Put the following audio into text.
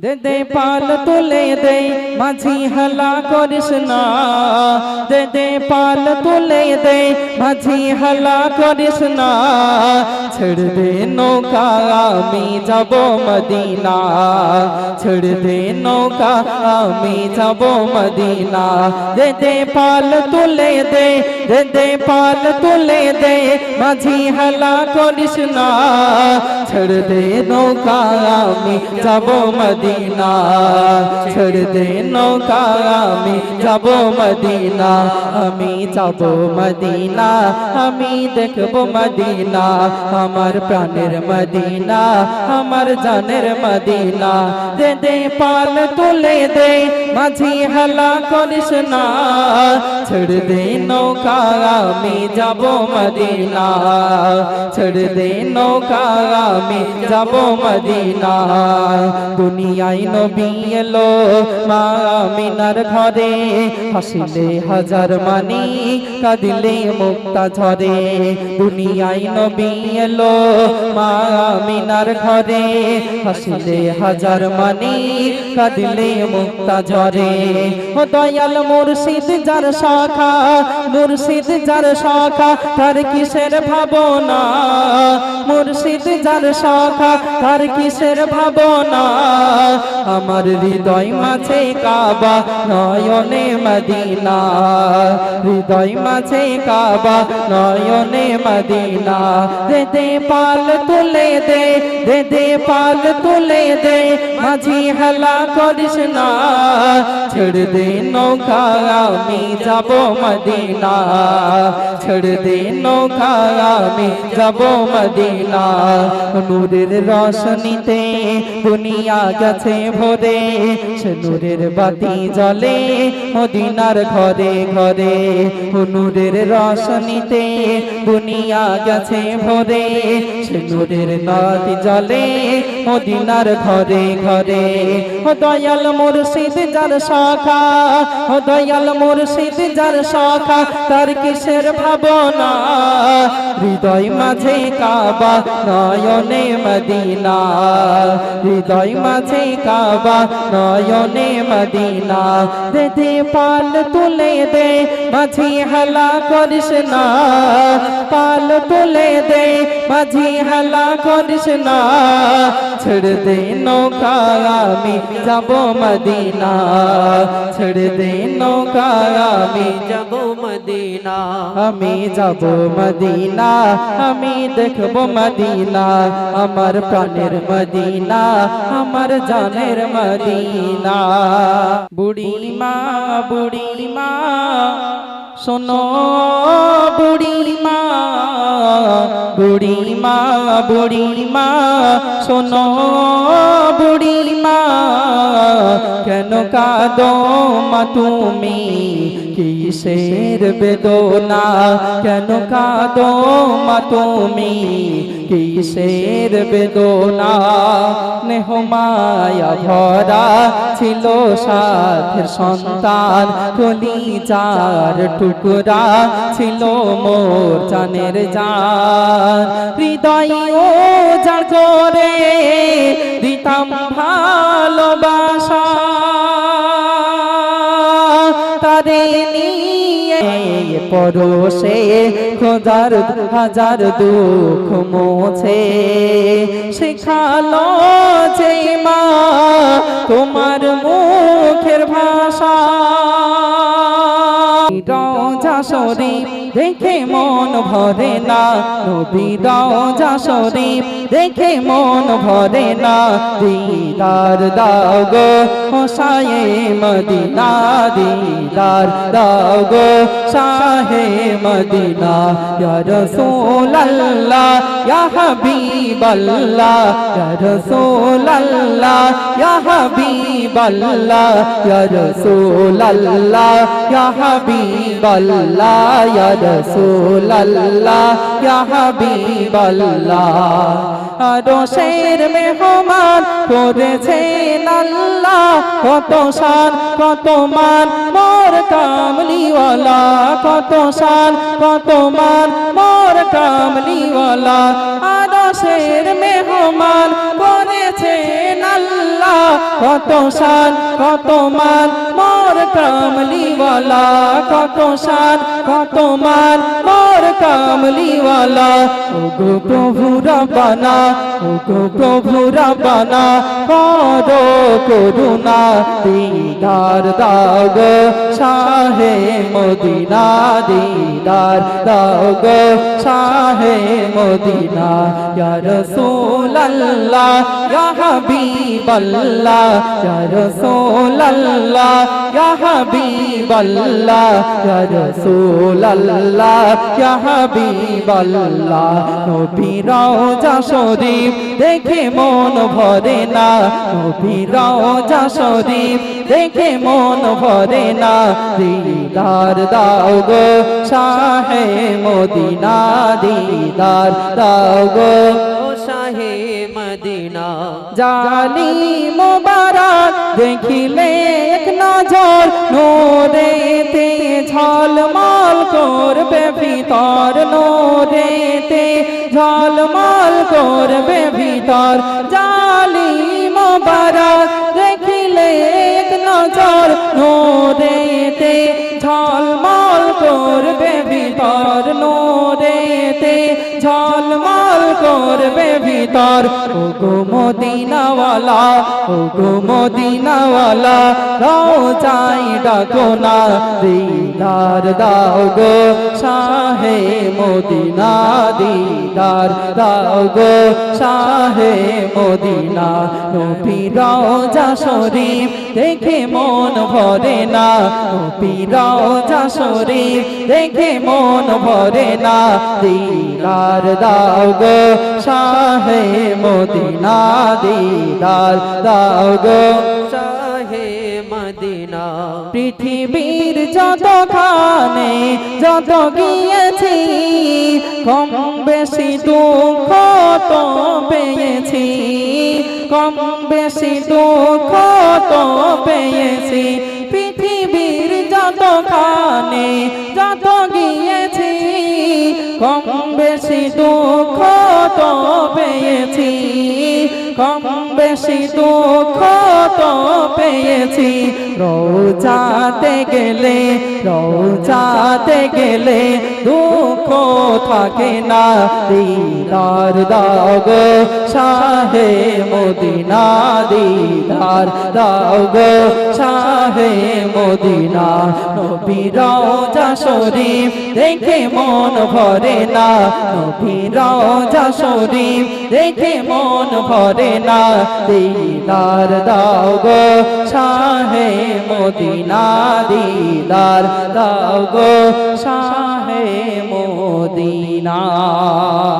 দে দে পাল তুলে দে মাঝি হালা করিস না দে দে পাল তুলে দে মাঝি হালা করিস না ছেড়ে দে নৌকা আমি যাব মদিনা ছেড়ে দে নৌকা আমি যাব মদিনা দে দে পাল তুলে দে দে পাল তুলে দে, মাঝি হালা করিস না। ছেড়ে দে নৌকা, আমি যাব মদিনা। ছেড়ে দে নৌকা, আমি যাব মদিনা। আমি যাব মদিনা, আমি দেখব মদিনা। আমার প্রাণের মদিনা, আমার জানের মদিনা। দে দে পাল তুলে দে, মাঝি হালা করিস না। ছেড়ে দে নৌকা আমি যাব মদিনা? ছেড়ে দে নৌকা আমি যাব মদিনা। দুনিয়ায় নবী এলো মা আমিনার ঘরে। হাসিলে হাজার মানি কাঁদিলে মুক্তা ঝরে। দুনিয়ায় নবী এলো মা আমিনার ঘরে। হাসিলে হাজার মানি কাঁদিলে মুক্তা ঝরে। ও দয়াল মুর্শিদ যার শাখা, মুর্শিদ যার শাখা, তার কিসের ভাবনা? মুর্শিদ যার শাখা, তার কিসের ভাবনা? আমার হৃদয় মাঝে কাবা, নয়নে মদিনা। হৃদয় মাঝে কাবা, নয়নে মদিনা। দে দে পাল তুলে দে দে দে পাল তুলে দে, মাঝি হেলা করিস না। ছেড়ে দে নৌকা আমি যাব মদিনা ছেড়ে দে নৌকা আমি যাব মদিনা নূরের রশনীতে দুনিয়া গেছে ভরে। সে নূরের বাতি জ্বলে মদিনার ঘরে ঘরে। নূরের রশনীতে দুনিয়া গেছে ভরে। সে নূরের নদী জ্বলে মদিনার ঘরে ঘরে। দয়াল মুর্শিদ যার শাখা দয়াল মুর্শিদ যার শাখা, তার কিসের ভাবনা? হৃদয় মাঝে কাবা, নয়নে মদিনা। হৃদয় মাঝে কাবা, নয়নে মদিনা। দে দে, পাল তুলে দে, মাঝি হালা করিস না। পাল তুলে দে মাঝি হালা করিস না। ছেড়ে দে নৌকা, আমি যাব মদিনা। ছেড়ে দে নৌকা, আমি যাব মদিনা। আমি যাব মদিনা, আমি দেখব মদিনা। আমার প্রাণের মদিনা, আমার জানের মদিনা। বুড়ি মা বুড়ি মা, শোনো বুড়ি মা। বুড়ি মা বুড়ি মা শোনো বুড়ি মা কেন কাঁদো মা তুমি? কিসের বেদনা? কেন কাঁদো মা তুমি? কিসের বেদনা? নেহমায়া ভরা ছিল সাথের সন্তান। কলিজার টুকরা ছিল মোর জানের জান হৃদয় ও যার করে দিতাম ভালোবাসা, তারে নিয়ে পরশে খোঁজার হাজার দুঃখ মোছে। শেখালো যে মা, তোমার মুখের ভাষা। রওজা শরীফ দেখে মন ভরে না। নবী রওজা শরীফ দেখে মন ভরে না। দিদার দাও গো হোসায়ে মদিনা, দিদার দাও গো, শাহে মদিনা। ইয়া রাসূলুল্লাহ, ইয়া হাবিবাল্লাহ, ইয়া রাসূলুল্লাহ, ইয়া হাবিবাল্লাহ, ইয়া রাসূলুল্লাহ, ইয়া হাবিবাল্লাহ, ইয়া রাসূলুল্লাহ, ইয়া হাবিবাল্লাহ। আরশের মেহমান করেছেন আল্লাহ। কত শান কত মান, মোর কামলিওয়ালা। কত সাল কত মান, মোর কামলিওয়ালা। আরশের মেহমান করেছেন কত শান, কত মান, মোর কামলিওয়ালা। কত শান, কত মান, মোর কামলিওয়ালা। ও গো প্রভু রব্বানা ও গো প্রভু রব্বানা করো করুণা, দিদার দাও গো, শাহে মদিনা, দিদার দাও গো, শাহে মদিনা। ইয়া রাসূলুল্লাহ, ইয়া হাবিবাল্লাহ ইয়া রাসূলুল্লাহ, ইয়া হাবিবাল্লাহ, ইয়া রাসূলুল্লাহ, ইয়া হাবিবাল্লাহ। নবী রওজা শরীফ দেখে মন ভরে না। নবী রওজা শরীফ দেখে মন ভরে না। দিদার দাও গো, শাহে মদিনা, দিদার দাও গো। শাহে মদিনা। জালি মোবারক, দেখিলে এক নজর, নোরেতে ঝলমল করবে ভিতর, নোরেতে ঝলমল করবে ভিতর। জালি মোবারক, দেখিলে এক নজর, নোরেতে ঝলমল করবে ভিতর নোরেতে ঝলমল করবে ভিতর। ও গো মদিনাওয়ালা ও গো মদিনাওয়ালা রাও চাই ডাকো না দিদার দাও গো শাহে মদিনা, দিদার দাও গো শাহে মদিনা। নবী রওজা শরীফ দেখে মন ভরে না, নবী রওজা শরীফ দেখে মন ভরে না, দিদার দাও গো শাহে মদিনা দিদার দাও গো। শাহে মদিনা। পৃথিবীর যতখানে যত গিয়েছি কম বেশি দুঃখ তো পেয়েছি। কম বেশি দুঃখ তো পেয়েছি। পৃথিবীর যতখানে যত গিয়েছি কম বেশি দুঃখ তো পেয়েছি। কম বেশি দুঃখ তো পেয়েছি। রোজাতে গেলে রোজাতে গেলে দুঃখ থাকে না। দিদার দাও গো শাহে মদিনা, দিদার দাও গো শাহে মদিনা। নবী রওজা শরীফ দেখে মন ভরে না নবীর শরীফ দেখে মন ভরে না। দিদার দাও গো, শাহে মদিনা দিদার দাও গো, শাহে মদিনা।